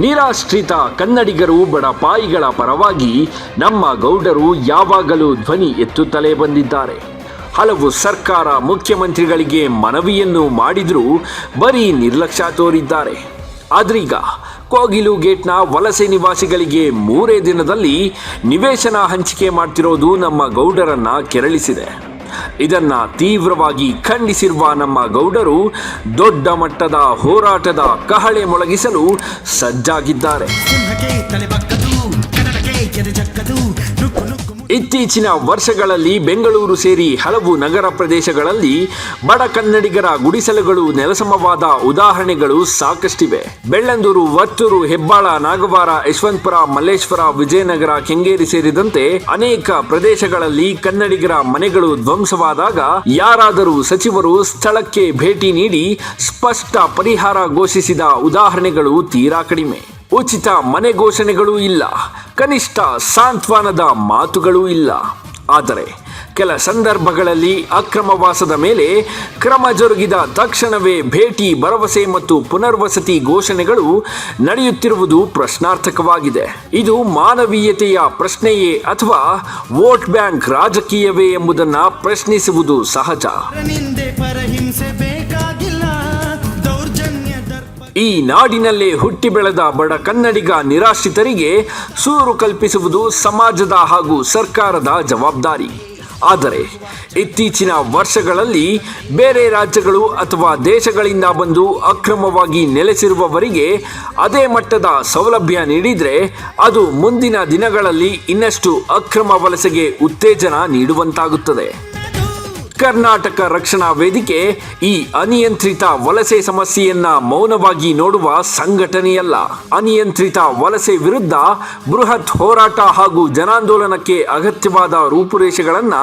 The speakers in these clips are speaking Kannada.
ನಿರಾಶ್ರಿತ ಕನ್ನಡಿಗರು ಬಡಪಾಯಿಗಳ ಪರವಾಗಿ ನಮ್ಮ ಗೌಡರು ಯಾವಾಗಲೂ ಧ್ವನಿ ಎತ್ತುತ್ತಲೇ ಬಂದಿದ್ದಾರೆ. ಹಲವು ಸರ್ಕಾರ ಮುಖ್ಯಮಂತ್ರಿಗಳಿಗೆ ಮನವಿಯನ್ನು ಮಾಡಿದರೂ ಬರೀ ನಿರ್ಲಕ್ಷ್ಯ ತೋರಿದ್ದಾರೆ. ಆದ್ರೀಗ ಕೋಗಿಲು ಗೇಟ್ನ ವಲಸೆ ನಿವಾಸಿಗಳಿಗೆ ಮೂರೇ ದಿನದಲ್ಲಿ ನಿವೇಶನ ಹಂಚಿಕೆ ಮಾಡ್ತಿರೋದು ನಮ್ಮ ಗೌಡರನ್ನ ಕೆರಳಿಸಿದೆ. ಇದನ್ನ ತೀವ್ರವಾಗಿ ಖಂಡಿಸಿರುವ ನಮ್ಮ ಗೌಡರು ದೊಡ್ಡ ಮಟ್ಟದ ಹೋರಾಟದ ಕಹಳೆ ಮೊಳಗಿಸಲು ಸಜ್ಜಾಗಿದ್ದಾರೆ. ಇತ್ತೀಚಿನ ವರ್ಷಗಳಲ್ಲಿ ಬೆಂಗಳೂರು ಸೇರಿ ಹಲವು ನಗರ ಪ್ರದೇಶಗಳಲ್ಲಿ ಬಡ ಕನ್ನಡಿಗರ ಗುಡಿಸಲುಗಳು ನೆಲಸಮವಾದ ಉದಾಹರಣೆಗಳು ಸಾಕಷ್ಟಿವೆ. ಬೆಳ್ಳಂದೂರು, ವತ್ತೂರು, ಹೆಬ್ಬಾಳ, ನಾಗವಾರ, ಯಶವಂತಪುರ, ಮಲ್ಲೇಶ್ವರ, ವಿಜಯನಗರ, ಕೆಂಗೇರಿ ಸೇರಿದಂತೆ ಅನೇಕ ಪ್ರದೇಶಗಳಲ್ಲಿ ಕನ್ನಡಿಗರ ಮನೆಗಳು ಧ್ವಂಸವಾದಾಗ ಯಾರಾದರೂ ಸಚಿವರು ಸ್ಥಳಕ್ಕೆ ಭೇಟಿ ನೀಡಿ ಸ್ಪಷ್ಟ ಪರಿಹಾರ ಘೋಷಿಸಿದ ಉದಾಹರಣೆಗಳು ತೀರಾ ಕಡಿಮೆ. ಉಚಿತ ಮನೆ ಘೋಷಣೆಗಳು ಇಲ್ಲ. ಕನಿಷ್ಠ ಸಾಂತ್ವನದ ಮಾತುಗಳೂ ಇಲ್ಲ. ಆದರೆ ಕೆಲ ಸಂದರ್ಭಗಳಲ್ಲಿ ಅಕ್ರಮವಾಸದ ಮೇಲೆ ಕ್ರಮ ಜರುಗಿದ ತಕ್ಷಣವೇ ಭೇಟಿ, ಭರವಸೆ ಮತ್ತು ಪುನರ್ವಸತಿ ಘೋಷಣೆಗಳು ನಡೆಯುತ್ತಿರುವುದು ಪ್ರಶ್ನಾರ್ಥಕವಾಗಿದೆ. ಇದು ಮಾನವೀಯತೆಯ ಪ್ರಶ್ನೆಯೇ ಅಥವಾ ವೋಟ್ ಬ್ಯಾಂಕ್ ರಾಜಕೀಯವೇ ಎಂಬುದನ್ನು ಪ್ರಶ್ನಿಸುವುದು ಸಹಜ. ಈ ನಾಡಿನಲ್ಲೇ ಹುಟ್ಟಿ ಬೆಳೆದ ಬಡ ಕನ್ನಡಿಗ ನಿರಾಶ್ರಿತರಿಗೆ ಸೂರು ಕಲ್ಪಿಸುವುದು ಸಮಾಜದ ಹಾಗೂ ಸರ್ಕಾರದ ಜವಾಬ್ದಾರಿ. ಆದರೆ ಇತ್ತೀಚಿನ ವರ್ಷಗಳಲ್ಲಿ ಬೇರೆ ರಾಜ್ಯಗಳು ಅಥವಾ ದೇಶಗಳಿಂದ ಬಂದು ಅಕ್ರಮವಾಗಿ ನೆಲೆಸಿರುವವರಿಗೆ ಅದೇ ಮಟ್ಟದ ಸೌಲಭ್ಯ ನೀಡಿದರೆ ಅದು ಮುಂದಿನ ದಿನಗಳಲ್ಲಿ ಇನ್ನಷ್ಟು ಅಕ್ರಮ ವಲಸೆಗೆ ಉತ್ತೇಜನ ನೀಡುವಂತಾಗುತ್ತದೆ. ಕರ್ನಾಟಕ ರಕ್ಷಣಾ ವೇದಿಕೆ ಈ ಅನಿಯಂತ್ರಿತ ವಲಸೆ ಸಮಸ್ಯೆಯನ್ನ ಮೌನವಾಗಿ ನೋಡುವ ಸಂಘಟನೆಯಲ್ಲ. ಅನಿಯಂತ್ರಿತ ವಲಸೆ ವಿರುದ್ಧ ಬೃಹತ್ ಹೋರಾಟ ಹಾಗೂ ಜನಾಂದೋಲನಕ್ಕೆ ಅಗತ್ಯವಾದ ರೂಪುರೇಷೆಗಳನ್ನ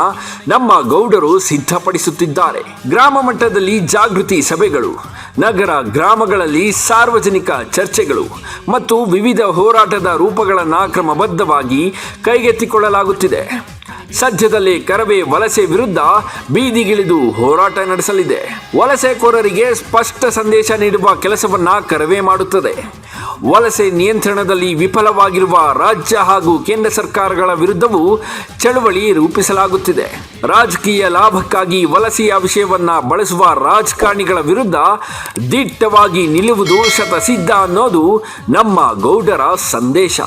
ನಮ್ಮ ಗೌಡರು ಸಿದ್ಧಪಡಿಸುತ್ತಿದ್ದಾರೆ. ಗ್ರಾಮ ಮಟ್ಟದಲ್ಲಿ ಜಾಗೃತಿ ಸಭೆಗಳು, ನಗರ ಗ್ರಾಮಗಳಲ್ಲಿ ಸಾರ್ವಜನಿಕ ಚರ್ಚೆಗಳು ಮತ್ತು ವಿವಿಧ ಹೋರಾಟದ ರೂಪಗಳನ್ನು ಕ್ರಮಬದ್ಧವಾಗಿ ಕೈಗೆತ್ತಿಕೊಳ್ಳಲಾಗುತ್ತಿದೆ. ಸದ್ಯದಲ್ಲೇ ಕರವೇ ವಲಸೆ ವಿರುದ್ಧ ಬೀದಿಗಿಳಿದು ಹೋರಾಟ ನಡೆಸಲಿದೆ. ವಲಸೆಕೋರರಿಗೆ ಸ್ಪಷ್ಟ ಸಂದೇಶ ನೀಡುವ ಕೆಲಸವನ್ನ ಕರವೇ ಮಾಡುತ್ತದೆ. ವಲಸೆ ನಿಯಂತ್ರಣದಲ್ಲಿ ವಿಫಲವಾಗಿರುವ ರಾಜ್ಯ ಹಾಗೂ ಕೇಂದ್ರ ಸರ್ಕಾರಗಳ ವಿರುದ್ಧವೂ ಚಳವಳಿ ರೂಪಿಸಲಾಗುತ್ತಿದೆ. ರಾಜಕೀಯ ಲಾಭಕ್ಕಾಗಿ ವಲಸೆಯ ವಿಷಯವನ್ನ ಬಳಸುವ ರಾಜಕಾರಣಿಗಳ ವಿರುದ್ಧ ದಿಟ್ಟವಾಗಿ ನಿಲ್ಲುವುದು ಶತಸಿದ್ಧ ಅನ್ನೋದು ನಮ್ಮ ಗೌಡರ ಸಂದೇಶ.